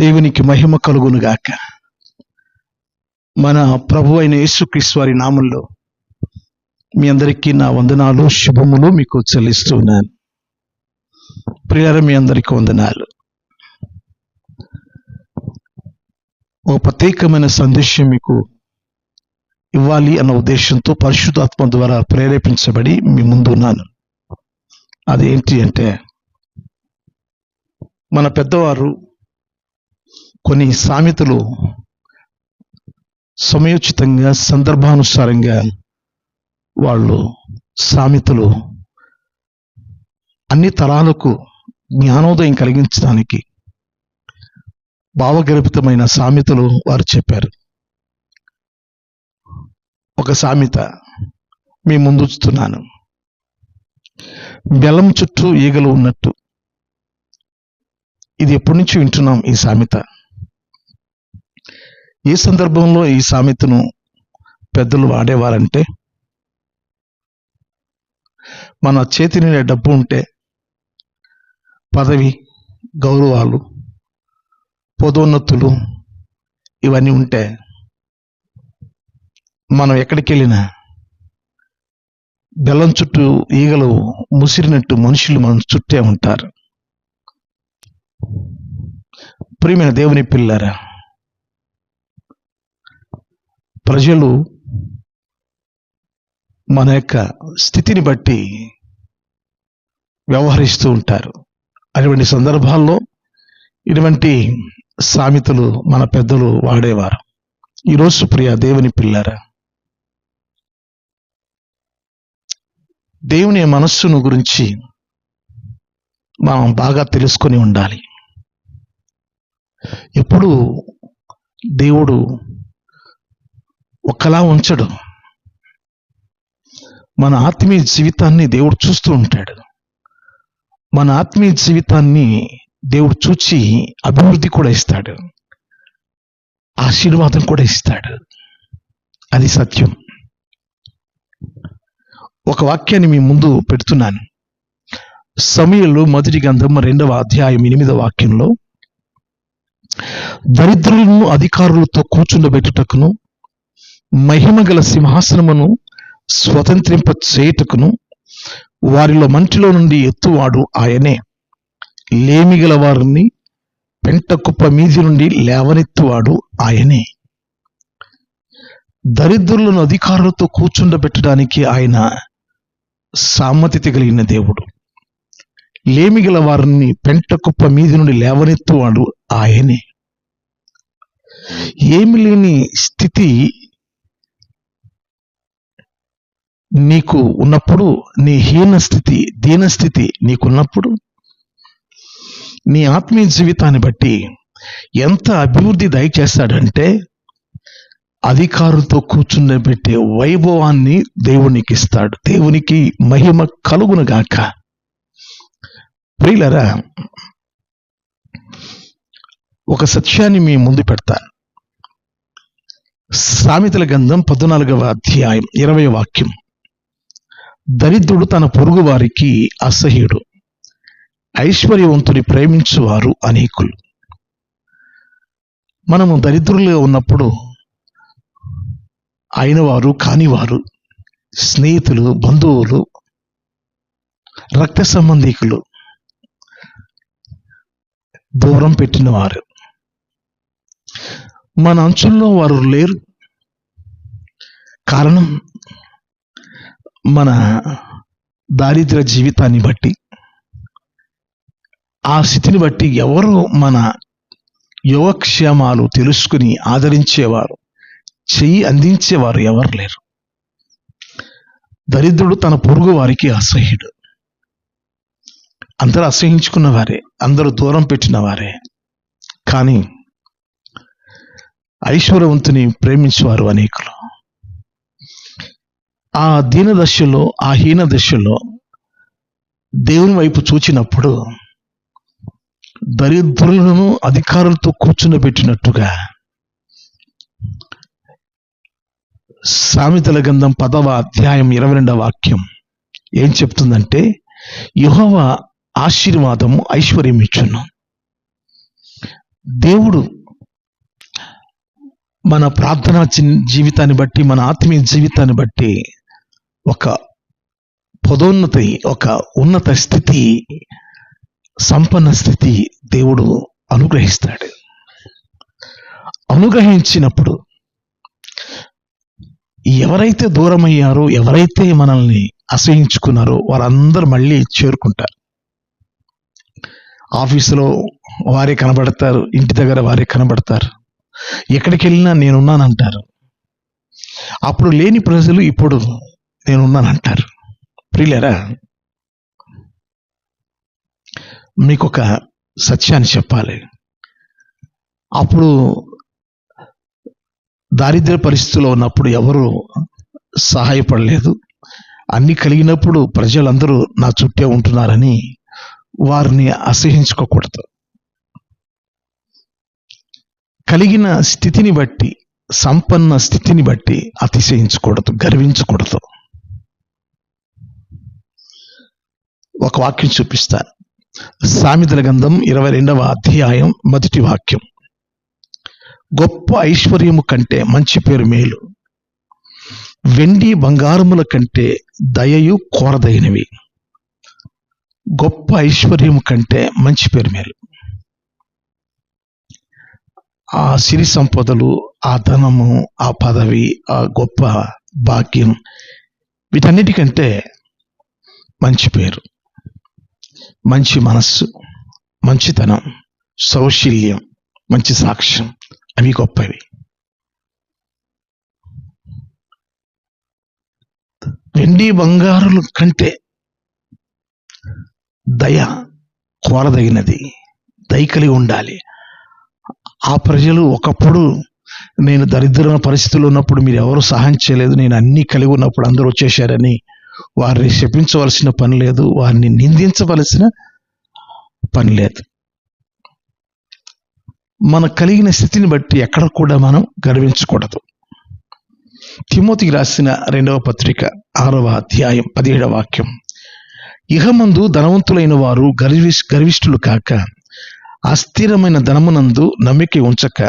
దేవునికి మహిమ కలుగునుగాక. మన ప్రభు అయిన యేసుక్రీస్తు నామంలో మీ అందరికీ నా వందనాలు శుభములు మీకు చెల్లిస్తున్నాను. ప్రియార మీ అందరికీ వందనాలు. ఒక ప్రత్యేకమైన సందేశం మీకు ఇవ్వాలి అన్న ఉద్దేశంతో పరిశుద్ధాత్మ ద్వారా ప్రేరేపించబడి మీ ముందు ఉన్నాను. అదేంటి అంటే మన పెద్దవారు కొన్ని సామెతలు సమయోచితంగా సందర్భానుసారంగా వాళ్ళు సామెతలు అన్ని తరాలకు జ్ఞానోదయం కలిగించడానికి భావగర్భితమైన సామెతలు వారు చెప్పారు. ఒక సామెత మీ ముందుస్తున్నాను బెల్లం చుట్టూ ఈగలు ఉన్నట్టు. ఇది ఎప్పటి నుంచి వింటున్నాం ఈ సామెత. ఏ సందర్భంలో ఈ సామెతను పెద్దలు వాడేవారంటే మన చేతి నిండా డబ్బు ఉంటే పదవి గౌరవాలు పదోన్నతులు ఇవన్నీ ఉంటే మనం ఎక్కడికి వెళ్ళినా బెల్లం చుట్టూ ఈగలు ముసిరినట్టు మనుషులు మన చుట్టే ఉంటారు. ప్రియమైన దేవుని పిల్లరా ప్రజలు మన యొక్క స్థితిని బట్టి వ్యవహరిస్తూ ఉంటారు. అటువంటి సందర్భాల్లో ఇటువంటి సామెతలు మన పెద్దలు వాడేవారు. ఈరోజు ప్రియ దేవుని పిల్లరా దేవుని మనస్సును గురించి మనం బాగా తెలుసుకొని ఉండాలి. ఎప్పుడు దేవుడు ఒకలా ఉంచడు. మన ఆత్మీయ జీవితాన్ని దేవుడు చూస్తూ ఉంటాడు. మన ఆత్మీయ జీవితాన్ని దేవుడు చూచి అభివృద్ధి కూడా ఇస్తాడు. ఆశీర్వాదం కూడా ఇస్తాడు. అది సత్యం. ఒక వాక్యాన్ని మీ ముందు పెడుతున్నాను. సమయంలో మొదటి గంధం రెండవ అధ్యాయం ఎనిమిదవ వాక్యంలో దరిద్రులను అధికారులతో కూర్చుండబెట్టుటకును మహిమ గల సింహాసనమును స్వతంత్రింప చేయుటకును వారిలో మంటిలో నుండి ఎత్తువాడు ఆయనే. లేమిగల వారిని పెంట కుప్ప మీది నుండి లేవనెత్తువాడు ఆయనే. దరిద్రులను అధికారులతో కూర్చుండబెట్టడానికి ఆయన సామతి కలిగిన దేవుడు. లేమిగల వారిని పెంట కుప్ప మీది నుండి లేవనెత్తువాడు ఆయనే. ఏమి లేని స్థితి నీకు ఉన్నప్పుడు నీ హీన స్థితి దీన స్థితి నీకున్నప్పుడు నీ ఆత్మీయ జీవితాన్ని బట్టి ఎంత అభివృద్ధి దయచేస్తాడంటే అధికారులతో కూర్చుండబెట్టే వైభవాన్ని దేవునికి ఇస్తాడు దేవునికి మహిమ కలుగును గాక ప్రియులరా ఒక సత్యాన్ని మీ ముందు పెడతాను సామెతల గంధం పద్నాలుగవ అధ్యాయం ఇరవై వాక్యం. దరిద్రుడు తన పొరుగు వారికి అసహ్యుడు. ఐశ్వర్యవంతుని ప్రేమించువారు అనేకులు. మనము దరిద్రులుగా ఉన్నప్పుడు అయినవారు కానివారు స్నేహితులు బంధువులు రక్త సంబంధికులు దూరం పెట్టిన వారు మన అంచుల్లో వారు లేరు. కారణం మన దారిద్ర జీవితాన్ని బట్టి ఆ స్థితిని బట్టి ఎవరు మన యువక్షేమాలు తెలుసుకుని ఆదరించేవారు చెయ్యి అందించేవారు ఎవరు లేరు. దరిద్రుడు తన పొరుగు వారికి అసహ్యుడు. అందరూ అసహించుకున్న వారే అందరూ దూరం పెట్టిన వారే. కానీ ఐశ్వర్యవంతుని ప్రేమించేవారు అనేకులు. ఆ దీన దశలో ఆ హీన దశలో దేవుని వైపు చూచినప్పుడు దరిద్రులను అధికారులతో కూర్చునబెట్టినట్టుగా సామెతల గంధం పదవ అధ్యాయం ఇరవై రెండవ వాక్యం ఏం చెప్తుందంటే యుహవ ఆశీర్వాదము ఐశ్వర్యం ఇచ్చును దేవుడు మన ప్రార్థనా జీవితాన్ని బట్టి మన ఆత్మీయ జీవితాన్ని బట్టి ఒక పదోన్నతి ఒక ఉన్నత స్థితి సంపన్న స్థితి దేవుడు అనుగ్రహిస్తాడు. అనుగ్రహించినప్పుడు ఎవరైతే దూరమయ్యారో ఎవరైతే మనల్ని అసహించుకున్నారో వారందరూ మళ్ళీ చేరుకుంటారు. ఆఫీసులో వారే కనబడతారు ఇంటి దగ్గర వారే కనబడతారు. ఎక్కడికి వెళ్ళినా నేనున్నానంటారు. అప్పుడు లేని ప్రజలు ఇప్పుడు నేనున్నానంటారు. ప్రియులరా మీకు ఒక సత్యాన్ని చెప్పాలి. అప్పుడు దారిద్ర్య పరిస్థితిలో ఉన్నప్పుడు ఎవరు సహాయపడలేదు. అన్ని కలిగినప్పుడు ప్రజలందరూ నా చుట్టే ఉంటున్నారని వారిని అసహించుకోకూడదు కలిగిన స్థితిని బట్టి సంపన్న స్థితిని బట్టి అతిశయించకూడదు గర్వించకూడదు. ఒక వాక్యం చూపిస్తాను. సామెతల గంధం ఇరవై రెండవ అధ్యాయం మొదటి వాక్యం. గొప్ప ఐశ్వర్యము కంటే మంచి పేరు మేలు. వెండి బంగారముల కంటే దయయు కోరదైనవి గొప్ప ఐశ్వర్యము కంటే మంచి పేరు మేలు. ఆ సిరి సంపదలు ఆ ధనము ఆ పదవి ఆ గొప్ప భాగ్యం వీటన్నిటికంటే మంచి పేరు. మంచి మనస్సు మంచితనం సౌశీల్యం మంచి సాక్ష్యం అవి గొప్పవి. వెండి బంగారుల కంటే దయ కోరదగినది దయ కలిగి ఉండాలి. ఆ ప్రజలు ఒకప్పుడు నేను దరిద్రమైన పరిస్థితుల్లో ఉన్నప్పుడు మీరు ఎవరు సహాయం చేయలేదు నేను అన్నీ కలిగి ఉన్నప్పుడు అందరూ వచ్చేసారని వారిని శపించవలసిన పని లేదు వారిని నిందించవలసిన పని లేదు. మన కలిగిన స్థితిని బట్టి ఎక్కడ కూడా మనం గర్వించకూడదు. తిమోతికి రాసిన రెండవ పత్రిక ఆరవ అధ్యాయం పదిహేడవ వాక్యం. ఇహమందు ధనవంతులైన వారు గర్వి గర్విష్ఠులు కాక అస్థిరమైన ధనమునందు నమ్మిక ఉంచక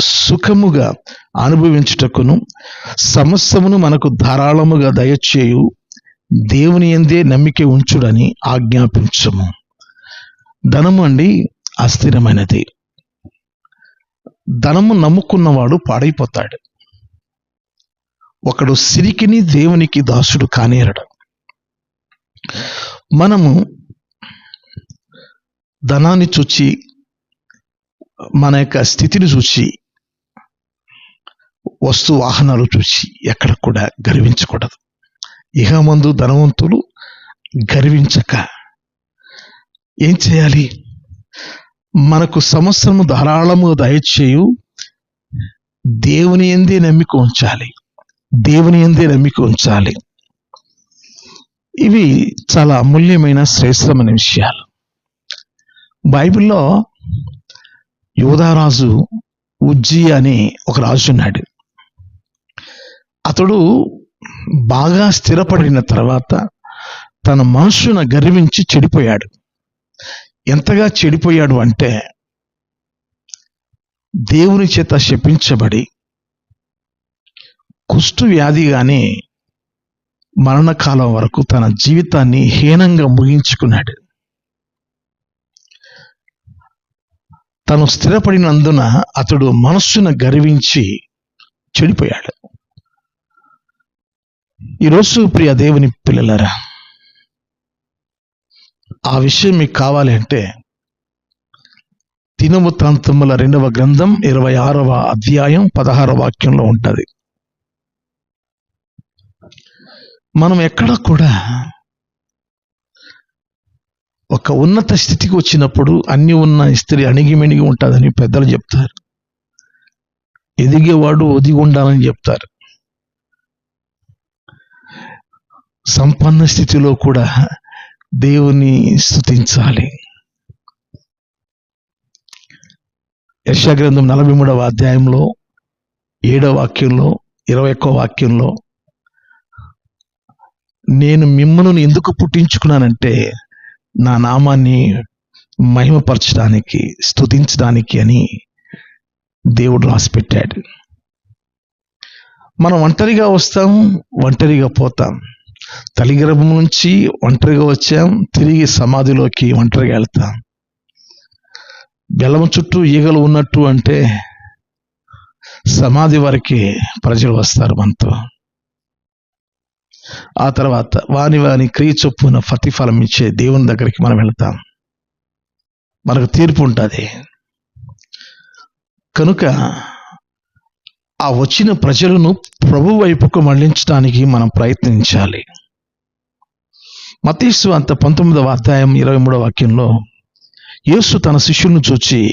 సుఖముగా అనుభవించుటకును సమస్తమును మనకు ధారాళముగా దయచేయు దేవుని ఎందే నమ్మిక ఉంచుడని ఆజ్ఞాపించము. ధనము అండి అస్థిరమైనది. ధనము నమ్ముకున్నవాడు పాడైపోతాడు. ఒకడు సిరికిని దేవునికి దాసుడు కానేరడు. మనము ధనాన్ని చూచి మన యొక్క స్థితిని చూసి వస్తు వాహనాలు చూసి ఎక్కడ కూడా గర్వించకూడదు. ఇహమందు ధనవంతులు గర్వించక. ఏం చేయాలి? మనకు సంవత్సరము ధారాళము దయచేయు. దేవుని ఎందే నమ్మిక ఉంచాలి. దేవుని ఎందే నమ్మిక ఉంచాలి. ఇవి చాలా అమూల్యమైన శ్రేష్టమైన విషయాలు. బైబిల్లో యోధారాజు ఉజ్జి అని ఒక రాజు ఉన్నాడు. అతడు బాగా స్థిరపడిన తర్వాత తన మనసును గర్వించి చెడిపోయాడు. ఎంతగా చెడిపోయాడు అంటే దేవుని చేత శపించబడి కుష్టు వ్యాధి కానీ మరణకాలం వరకు తన జీవితాన్ని హీనంగా ముగించుకున్నాడు. తను స్థిరపడినందున అతడు మనస్సును గర్వించి చెడిపోయాడు. ఈరోజు ప్రియ దేవుని పిల్లలరా ఆ విషయం మీకు కావాలి అంటే తినవృత్తాంతముల రెండవ గ్రంథం ఇరవై ఆరవ అధ్యాయం పదహార వాక్యంలో ఉంటది. మనం ఎక్కడ కూడా ఒక ఉన్నత స్థితికి వచ్చినప్పుడు అన్ని ఉన్న స్త్రీ అణిగిమెణిగి ఉంటుందని పెద్దలు చెప్తారు. ఎదిగేవాడు ఒదిగి ఉండాలని చెప్తారు. సంపన్న స్థితిలో కూడా దేవుని స్థుతించాలి యశాగ్రంథం నలభై మూడవ అధ్యాయంలో ఏడవ వాక్యంలో ఇరవై ఒక్క వాక్యంలో నేను మిమ్మల్ని ఎందుకు పుట్టించుకున్నానంటే నా నామాన్ని మహిమపరచడానికి స్థుతించడానికి అని దేవుడు రాసిపెట్టాడు. మనం ఒంటరిగా వస్తాం ఒంటరిగా పోతాం. తల్లిగర్భం నుంచి ఒంటరిగా వచ్చాం. తిరిగి సమాధిలోకి ఒంటరిగా వెళ్తాం. బెల్లం చుట్టూ ఈగలు ఉన్నట్టు అంటే సమాధి వరకు ప్రజలు వస్తారు మనతో. ఆ తర్వాత వాని వాని క్రియ చొప్పున ప్రతిఫలం ఇచ్చే దేవుని దగ్గరికి మనం వెళ్తాం. మనకు తీర్పు ఉంటుంది. కనుక ఆ వచ్చిన ప్రజలను ప్రభు వైపుకు మళ్ళించడానికి మనం ప్రయత్నించాలి. మతీసు అంత పంతొమ్మిదవ అధ్యాయం ఇరవై మూడవ వాక్యంలో యేసు తన శిష్యులను చూచి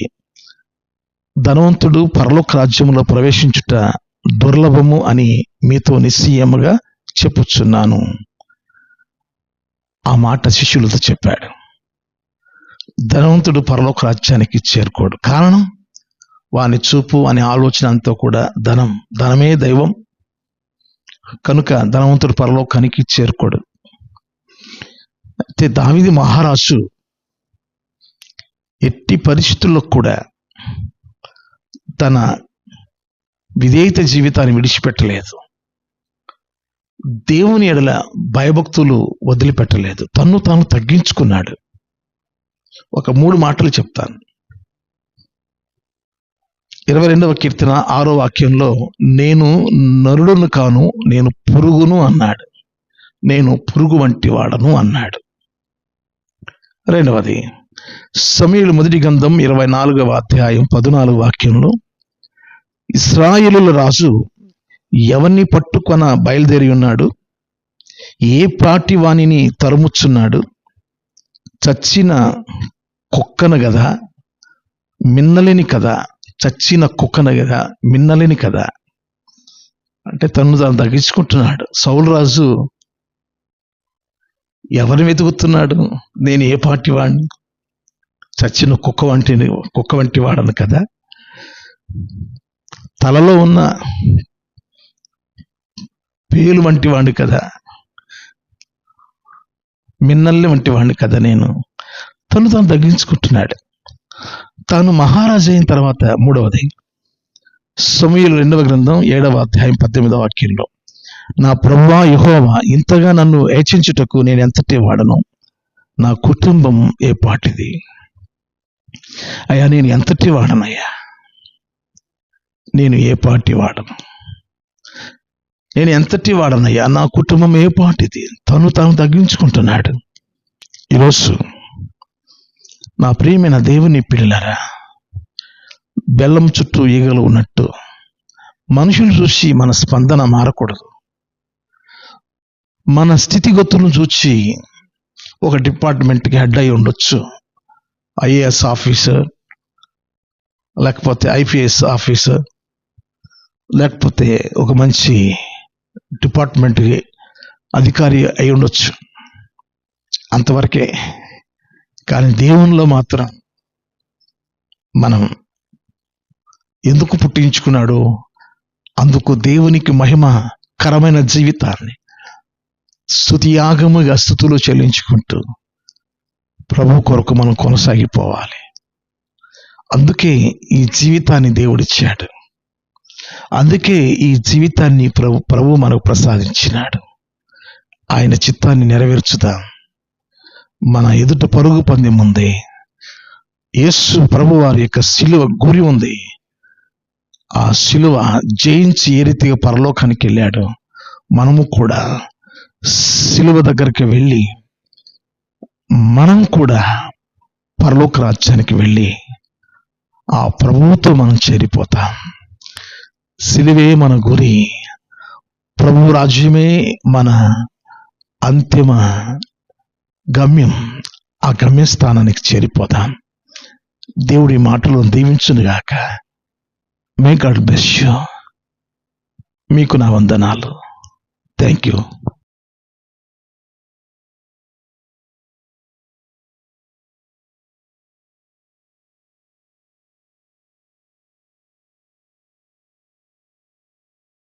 ధనవంతుడు పరలోక రాజ్యంలో ప్రవేశించుట దుర్లభము అని మీతో నిశ్చయముగా చెప్పుచున్నాను. ఆ మాట శిష్యులతో చెప్పాడు. ధనవంతుడు పరలోక రాజ్యానికి చేరుకోడు. కారణం? వాని చూపు అనే ఆలోచన అంతా కూడా ధనం. ధనమే దైవం. కనుక ధనవంతుడు పరలోకానికి చేరుకోడు. అయితే దావిది మహారాజు ఎట్టి పరిస్థితుల్లో కూడా తన విధేయత జీవితాన్ని విడిచిపెట్టలేదు. దేవుని ఎడల భయభక్తులు వదిలిపెట్టలేదు. తన్ను తాను తగ్గించుకున్నాడు. ఒక మూడు మాటలు చెప్తాను. ఇరవై రెండవ కీర్తన ఆరో వాక్యంలో నేను నరుడును కాను నేను పురుగును అన్నాడు. నేను పురుగు వంటి వాడను అన్నాడు. రెండవది సమీయులు మొదటి గంధం ఇరవై నాలుగవ అధ్యాయం పద్నాలుగు వాక్యంలో ఇస్రాయిలుల రాజు ఎవరిని పట్టుకొన బయలుదేరి ఉన్నాడు? ఏ పాటి వాణిని తరుముచున్నాడు? చచ్చిన కుక్కను కదా మిన్నలేని కదా? చచ్చిన కుక్కన కదా మిన్నలేని కదా. అంటే తను తాను తగ్గించుకుంటున్నాడు. సౌలరాజు ఎవరిని వెతుకుతున్నాడు? నేను ఏ పార్టీ వాడిని చచ్చిన కుక్క వంటి కుక్క వంటి వాడను కదా. తలలో ఉన్న పేలు వంటి వాడిని కదా. మిన్నల్ని వంటి వాడిని కదా నేను. తను తాను తగ్గించుకుంటున్నాడు. తాను మహారాజు అయిన తర్వాత మూడవది. సమయులు రెండవ గ్రంథం ఏడవ అధ్యాయం పద్దెనిమిదవ వాక్యంలో నా ప్రభా యహోవా ఇంతగా నన్ను హెచ్చించుటకు నేను ఎంతటి వాడను? నా కుటుంబం ఏ పాటిది? అయ్యా నేను ఎంతటి వాడనయ్యా? నేను ఏ పాటి వాడను? నేను ఎంతటి వాడనయ్యా? నా కుటుంబం ఏ పాటిది? తను తాను తగ్గించుకుంటున్నాడు. ఈరోజు నా ప్రియమైన దేవుని పిల్లలారా బెల్లం చుట్టూ ఈగలు ఉన్నట్టు మనుషులు చూసి మన స్పందన మారకూడదు. మన స్థితిగతులను చూసి ఒక డిపార్ట్మెంట్కి హెడ్ అయి ఉండొచ్చు. ఐఏఎస్ ఆఫీసర్ లేకపోతే ఐపీఎస్ ఆఫీసర్ లేకపోతే ఒక మంచి డిపార్ట్మెంట్కి అధికారి అయి ఉండొచ్చు. అంతవరకే కానీ దేవునిలో మాత్రం మనం ఎందుకు పుట్టించుకున్నాడో అందుకు దేవునికి మహిమకరమైన జీవితాన్ని స్థుతియాగముగా స్థుతులు చెల్లించుకుంటూ ప్రభు కొరకు మనం కొనసాగిపోవాలి. అందుకే ఈ జీవితాన్ని దేవుడిచ్చాడు. అందుకే ఈ జీవితాన్ని ప్రభు ప్రభు మనకు ప్రసాదించినాడు. ఆయన చిత్తాన్ని నెరవేర్చుదాం. మన ఎదుట పరుగు పందెం ఉంది యేసు ప్రభు వారి యొక్క శిలువ గురి ఉంది. ఆ శిలువ జయించి ఏ రీతిగా పరలోకానికి వెళ్ళాడు మనము కూడా శిలువ దగ్గరికి వెళ్ళి మనం కూడా పరలోక రాజ్యానికి వెళ్ళి ఆ ప్రభువుతో మనం చేరిపోతాం. సిలువే మన గురి. ప్రభు రాజ్యమే మన అంతిమ గమ్యం ఆ గమ్యస్థానానికి చేరిపోదాం. దేవుడి మాటలు దీవించునుగాక. మే గాడ్ బ్లెస్ యూ మీకు నా వందనాలు. Thank you